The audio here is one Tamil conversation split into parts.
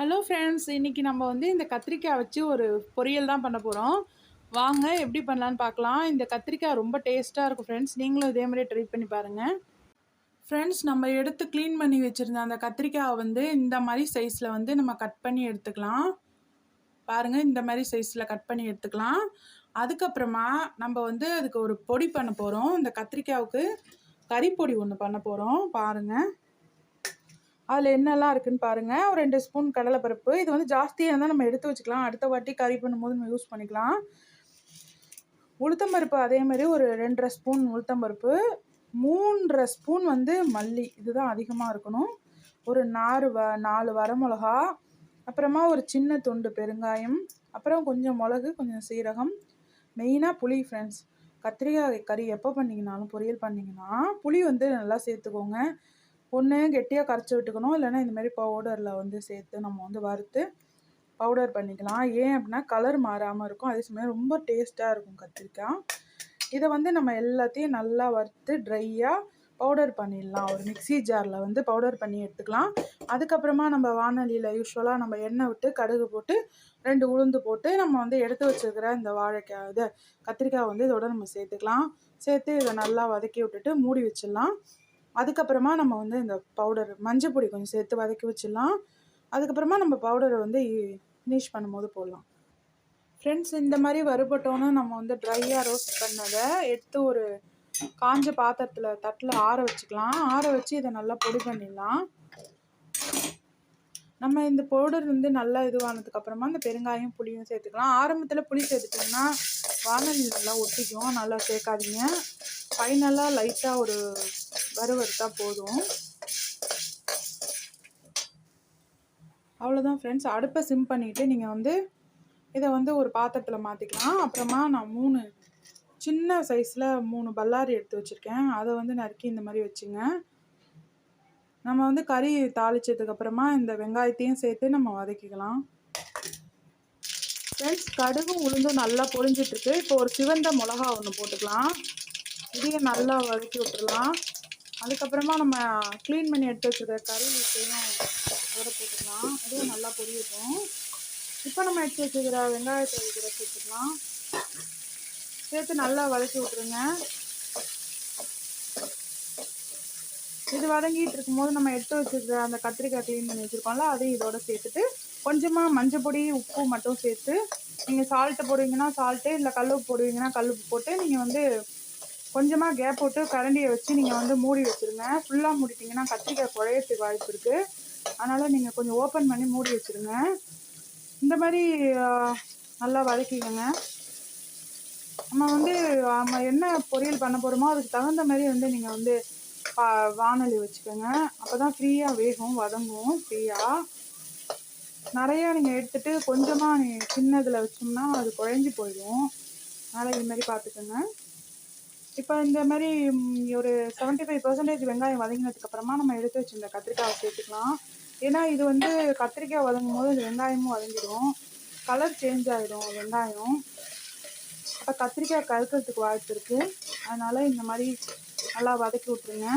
ஹலோ ஃப்ரெண்ட்ஸ் இன்றைக்கி நம்ம வந்து இந்த கத்திரிக்காய் வச்சு ஒரு பொரியல் தான் பண்ண போகிறோம் வாங்க எப்படி பண்ணலான்னு பார்க்கலாம். இந்த கத்திரிக்காய் ரொம்ப டேஸ்ட்டாக இருக்கும் ஃப்ரெண்ட்ஸ் நீங்களும் இதே மாதிரி ட்ரை பண்ணி பாருங்கள் ஃப்ரெண்ட்ஸ் நம்ம எடுத்து க்ளீன் பண்ணி வச்சுருந்த அந்த கத்திரிக்காயை வந்து இந்த மாதிரி சைஸில் வந்து நம்ம கட் பண்ணி எடுத்துக்கலாம். பாருங்கள் இந்த மாதிரி சைஸில் கட் பண்ணி எடுத்துக்கலாம். அதுக்கப்புறமா நம்ம வந்து அதுக்கு ஒரு பொடி பண்ண போகிறோம் இந்த கத்திரிக்காவுக்கு கறிப்பொடி ஒன்று பண்ண போகிறோம் பாருங்கள் அதில் என்னெல்லாம் இருக்குன்னு பாருங்கள் ஒரு ரெண்டு ஸ்பூன் கடலைப்பருப்பு. இது வந்து ஜாஸ்தியாக இருந்தால் நம்ம எடுத்து வச்சுக்கலாம். அடுத்த வாட்டி கறி பண்ணும்போது நம்ம யூஸ் பண்ணிக்கலாம். உளுத்தம்பருப்பு அதேமாதிரி ஒரு ரெண்டரை ஸ்பூன் உளுத்தம்பருப்பு. மூன்றரை ஸ்பூன் வந்து மல்லி. இதுதான் அதிகமாக இருக்கணும். ஒரு நாறு வ நாலு வரமிளகா அப்புறமா ஒரு சின்ன துண்டு பெருங்காயம். அப்புறம் கொஞ்சம் மிளகு கொஞ்சம் சீரகம். மெயினாக புளி ஃப்ரெண்ட்ஸ் கத்திரிக்காய் கறி எப்போ பண்ணிங்கனாலும் பொரியல் பண்ணிங்கன்னா புளி வந்து நல்லா சேர்த்துக்கோங்க. ஒன்று கெட்டியாக கரைச்சி விட்டுக்கணும். இல்லைன்னா இந்தமாரி பவுடரில் வந்து சேர்த்து நம்ம வந்து வறுத்து பவுடர் பண்ணிக்கலாம். ஏன் அப்படின்னா கலர் மாறாமல் இருக்கும். அதே சமயம் ரொம்ப டேஸ்ட்டாக இருக்கும் கத்திரிக்காய். இதை வந்து நம்ம எல்லாத்தையும் நல்லா வறுத்து ட்ரையாக பவுடர் பண்ணிடலாம். ஒரு மிக்ஸி ஜாரில் வந்து பவுடர் பண்ணி எடுத்துக்கலாம். அதுக்கப்புறமா நம்ம வானொலியில் யூஸ்வலாக நம்ம எண்ணெய் விட்டு கடுகு போட்டு ரெண்டு உளுந்து போட்டு நம்ம வந்து எடுத்து வச்சுருக்கிற இந்த வாழைக்காய் இது கத்திரிக்காய் வந்து இதோட நம்ம சேர்த்துக்கலாம். சேர்த்து இதை நல்லா வதக்கி விட்டுட்டு மூடி வச்சிடலாம். அதுக்கப்புறமா நம்ம வந்து இந்த பவுடர் மஞ்சள் பொடி கொஞ்சம் சேர்த்து வதக்கி வச்சிடலாம். அதுக்கப்புறமா நம்ம பவுடரை வந்து ஃபினிஷ் பண்ணும்போது போடலாம். ஃப்ரெண்ட்ஸ் இந்த மாதிரி வறுபட்டோன்னு நம்ம வந்து ட்ரையாக ரோஸ்ட் பண்ணதை எடுத்து ஒரு காஞ்ச பாத்திரத்தில் தட்டில் ஆற வச்சுக்கலாம். ஆற வச்சு இதை நல்லா பொடி பண்ணிடலாம். நம்ம இந்த பவுடர் வந்து நல்லா இதுவானதுக்கு அப்புறமா இந்த பெருங்காயம் புளியும் சேர்த்துக்கலாம். ஆரம்பத்தில் புளி சேர்த்துட்டிங்கன்னா வானல் நல்லா ஒட்டிக்கும். நல்லா சேர்க்காதீங்க. ஃபைனலாக லைட்டாக ஒரு வறுவறுத்தா போதும். அவ்வளோதான் ஃப்ரெண்ட்ஸ் அடுப்பை சிம் பண்ணிவிட்டு நீங்கள் வந்து இதை வந்து ஒரு பாத்திரத்தில் மாற்றிக்கலாம் அப்புறமா நான் மூணு சின்ன சைஸில் மூணு பல்லாரி எடுத்து வச்சுருக்கேன். அதை வந்து நறுக்கி இந்த மாதிரி வச்சுங்க. நம்ம வந்து கறி தாளிச்சதுக்கப்புறமா இந்த வெங்காயத்தையும் சேர்த்து நம்ம வதக்கிக்கலாம். ஃப்ரெண்ட்ஸ் கடுகும் உளுந்தும் நல்லா பொரிஞ்சிட்ருக்கு இப்போ ஒரு சிவந்த மிளகா ஒன்று போட்டுக்கலாம். இதையும் நல்லா வதக்கி விட்டுடலாம். அதுக்கப்புறமா நம்ம க்ளீன் பண்ணி எடுத்து வச்சுருக்க கறி வீட்டையும் போட்டுக்கலாம். அதுவும் நல்லா பொரியட்டும். இப்போ நம்ம எடுத்து வச்சுக்கிற வெங்காயத்தை கூட சேர்த்துக்கலாம். சேர்த்து நல்லா வதக்கி விட்ருங்க இது வதங்கிட்டு இருக்கும்போது நம்ம எடுத்து வச்சுருக்க அந்த கத்திரிக்காய் க்ளீன் பண்ணி வச்சுருக்கோம்ல அதையும் இதோட சேர்த்துட்டு கொஞ்சமாக மஞ்சள் பொடி உப்பு மட்டும் சேர்த்து நீங்கள் சால்ட்டு போடுவீங்கன்னா சால்ட்டு இல்லை கல் உப்பு போடுவீங்கன்னா கல் உப்பு போட்டு நீங்கள் வந்து கொஞ்சமாக கேப் போட்டு கரண்டியை வச்சு நீங்கள் வந்து மூடி வச்சுருங்க. ஃபுல்லாக மூடிட்டிங்கன்னா கத்திரிக்காய் குழையத்துக்கு வாய்ப்பு இருக்குது அதனால் நீங்கள் கொஞ்சம் ஓப்பன் பண்ணி மூடி வச்சுருங்க. இந்த மாதிரி நல்லா வதக்கிக்கோங்க. நம்ம வந்து நம்ம என்ன பொரியல் பண்ண போகிறோமோ அதுக்கு தகுந்த மாதிரி வந்து நீங்கள் வந்து பா வானொலி வச்சுக்கோங்க. அப்போ தான் ஃப்ரீயாக வேகும் வதங்கும் ஃப்ரீயாக நிறையா நீங்கள் எடுத்துகிட்டு கொஞ்சமாக நீ சின்னதில் வச்சோம்னா அது குழஞ்சி போயிடும். அதனால் இது மாதிரி பார்த்துக்கோங்க. இப்போ இந்த மாதிரி ஒரு செவன்ட்டி ஃபைவ் பர்சன்டேஜ் வெங்காயம் வதங்கினதுக்கப்புறமா நம்ம எடுத்து வச்சுருந்த கத்திரிக்காயை சேர்த்துக்கலாம். ஏன்னா இது வந்து கத்திரிக்காய் வதங்கும் போது இந்த வெங்காயமும் வதங்கிடும். கலர் சேஞ்ச் ஆகிடும் வெங்காயம். அப்போ கத்திரிக்காய் கருக்கிறதுக்கு வாய்ப்பு இருக்குது அதனால் இந்த மாதிரி நல்லா வதக்கி விட்ருங்க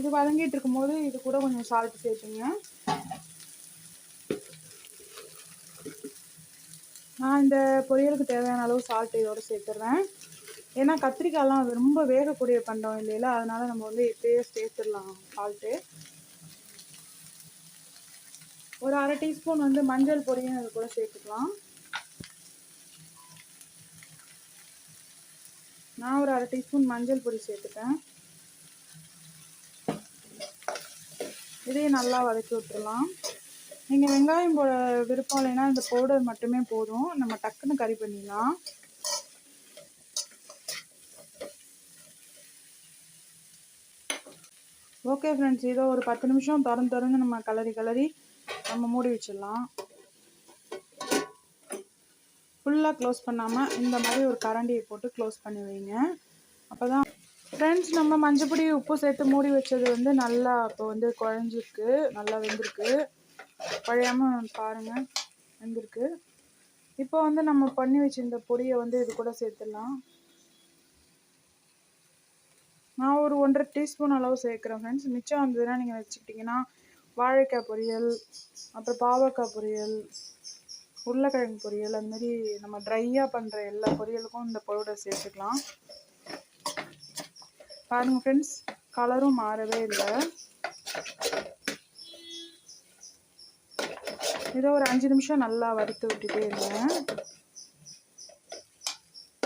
இது வதங்கிட்டு இருக்கும்போது இது கூட கொஞ்சம் சால்ட் சேர்த்துங்க. நான் இந்த பொரியலுக்கு தேவையான அளவு சால்ட் இதோட சேர்த்துடுறேன். ஏன்னா கத்திரிக்காயெலாம் ரொம்ப வேகக்கூடிய பண்டம் இல்லையில அதனால நம்ம வந்து இப்பயே சேர்த்துடலாம் சால்ட்டு ஒரு அரை டீஸ்பூன் வந்து மஞ்சள் பொடியும் அது கூட சேர்த்துக்கலாம். நான் ஒரு அரை டீஸ்பூன் மஞ்சள் பொடி சேர்த்துட்டேன். இதையும் நல்லா வதக்கி விட்டுடலாம். நீங்கள் வெங்காயம் போட விருப்பம் இல்லைன்னா இந்த பவுடர் மட்டுமே போதும். நம்ம டக்குன்னு கறி பண்ணிடலாம். ஓகே ஃப்ரெண்ட்ஸ் இதோ ஒரு பத்து நிமிஷம் திறந்து திறந்து நம்ம கலரி கலரி நம்ம மூடி வச்சிடலாம். ஃபுல்லாக க்ளோஸ் பண்ணாமல் இந்த மாதிரி ஒரு கரண்டியை போட்டு க்ளோஸ் பண்ணி வைங்க. அப்போ தான் ஃப்ரெண்ட்ஸ் நம்ம மஞ்சப்பொடி உப்பு சேர்த்து மூடி வச்சது வந்து நல்லா இப்போ வந்து குழஞ்சிருக்கு நல்லா வெந்திருக்கு. பழையாமல் பாருங்கள் வந்திருக்கு. இப்போ வந்து நம்ம பண்ணி வச்சுருந்த பொடியை வந்து இது கூட சேர்த்துடலாம். நான் ஒரு ஒன்றரை டீஸ்பூன் அளவு சேர்க்குறேன் ஃப்ரெண்ட்ஸ் மிச்சம் வந்ததுன்னா நீங்கள் வச்சுக்கிட்டிங்கன்னா வாழைக்காய் பொரியல் அப்புறம் பாவக்காய் பொரியல் உருளைக்கிழங்கு பொரியல் அந்தமாரி நம்ம ட்ரையாக பண்ணுற எல்லா பொரியலுக்கும் இந்த பவுடர் சேர்த்துக்கலாம். பாருங்கள் ஃப்ரெண்ட்ஸ் கலரும் மாறவே இல்லை. இதை ஒரு அஞ்சு நிமிஷம் நல்லா வறுத்து விட்டுட்டே இருங்க.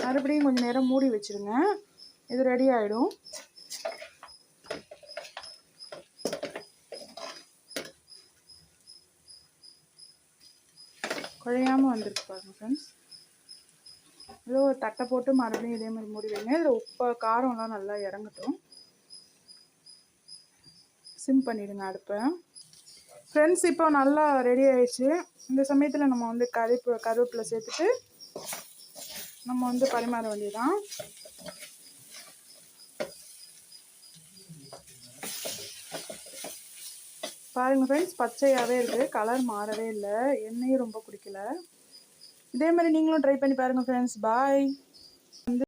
மறுபடியும் கொஞ்சம் நேரம் மூடி வச்சுருங்க. இது ரெடி ஆகிடும் குழையாமல் வந்திருக்கு பாருங்க ஃப்ரெண்ட்ஸ் ஏதோ ஒரு தட்டை போட்டு மறுபடியும் இதே மாதிரி மூடி வைங்க. இதில் உப்பு காரம்லாம் நல்லா இறங்கட்டும். சிம் பண்ணிவிடுங்க அடுப்பை. ஃப்ரெண்ட்ஸ் இப்போ நல்லா ரெடி ஆயிடுச்சு. இந்த சமயத்தில் நம்ம வந்து கருப்பு கருவேப்பிலை சேர்த்துட்டு நம்ம வந்து பரிமாற வேண்டியதான் பாருங்கள் ஃப்ரெண்ட்ஸ் பச்சையாகவே இருக்குது கலர் மாறவே இல்லை. எண்ணெயும் ரொம்ப குடிக்கல. இதே மாதிரி நீங்களும் ட்ரை பண்ணி பாருங்கள் ஃப்ரெண்ட்ஸ் பாய்